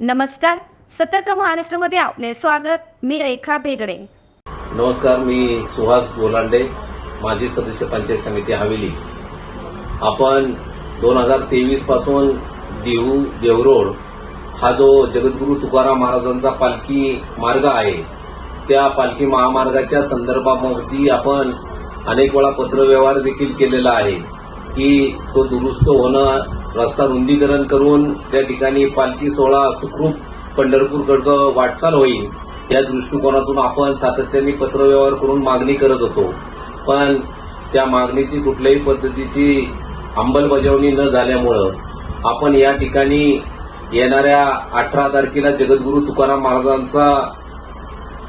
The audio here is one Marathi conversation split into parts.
नमस्कार सतर्क महाराष्ट्रामध्ये आपले स्वागत. मी रेखा बेगडे नमस्कार मी सुहास गोलांडे माजी सदस्य पंचायत समिती हवेली. आपण दोन हजार तेवीसपासून देहू देवरोड हा जो जगद्गुरु तुकाराम महाराजांचा पालखी मार्ग आहे त्या पालखी महामार्गाच्या संदर्भामध्ये आपण अनेक वेळा पत्रव्यवहार देखील केलेला आहे की तो दुरुस्त होणं रस्ता रुंदीकरण करून त्या ठिकाणी पालखी सोहळा सुखरूप पंढरपूरकडं वाटचाल होईल या दृष्टिकोनातून आपण सातत्याने पत्रव्यवहार करून मागणी करत होतो. पण त्या मागणीची कुठल्याही पद्धतीची अंमलबजावणी न झाल्यामुळं आपण या ठिकाणी येणाऱ्या अठरा तारखेला जगद्गुरू तुकाराम महाराजांचा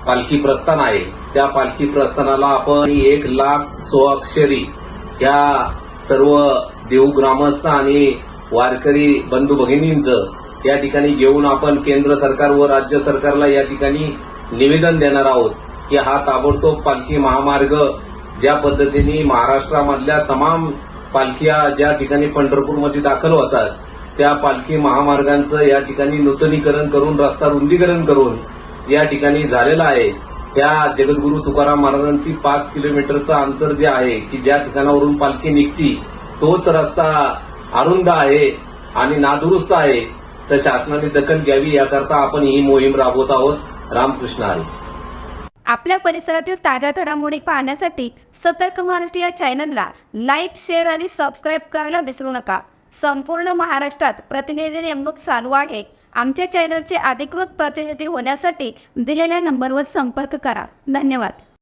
पालखी प्रस्थान आहे. त्या पालखी प्रस्थानाला आपण एक लाख सोअक्षरी या सर्व देऊ ग्रामस्थ आणि वारकरी बंधू भगिनींचं या ठिकाणी घेऊन आपण केंद्र सरकार व राज्य सरकारला या ठिकाणी निवेदन देणार आहोत की हा ताबडतोब पालखी महामार्ग ज्या पद्धतीने महाराष्ट्रामधल्या तमाम पालख्या ज्या ठिकाणी पंढरपूरमध्ये दाखल होतात त्या पालखी महामार्गांचं या ठिकाणी नूतनीकरण करून रस्ता रुंदीकरण करून या ठिकाणी झालेलं आहे. त्या जगद्गुरु तुकाराम महाराजांची पाच किलोमीटरचं अंतर जे आहे की ज्या ठिकाणावरून पालखी निघती तोच रस्ता अरुंद आहे आणि नादुरुस्त आहे तर शासनाने दखल घ्यावी. याकरता आपण ही मोहीम राबवत आहोत. रामकृष्ण हरी. आपल्या परिसरातील ताज्या घडामोडी पाहण्यासाठी सतर्क महाराष्ट्र या चॅनलला लाईक शेअर आणि सबस्क्राईब करायला विसरू नका. संपूर्ण महाराष्ट्रात प्रतिनिधी नेमणूक चालू आहे. आमच्या चॅनलचे अधिकृत प्रतिनिधी होण्यासाठी दिलेल्या नंबरवर संपर्क करा. धन्यवाद.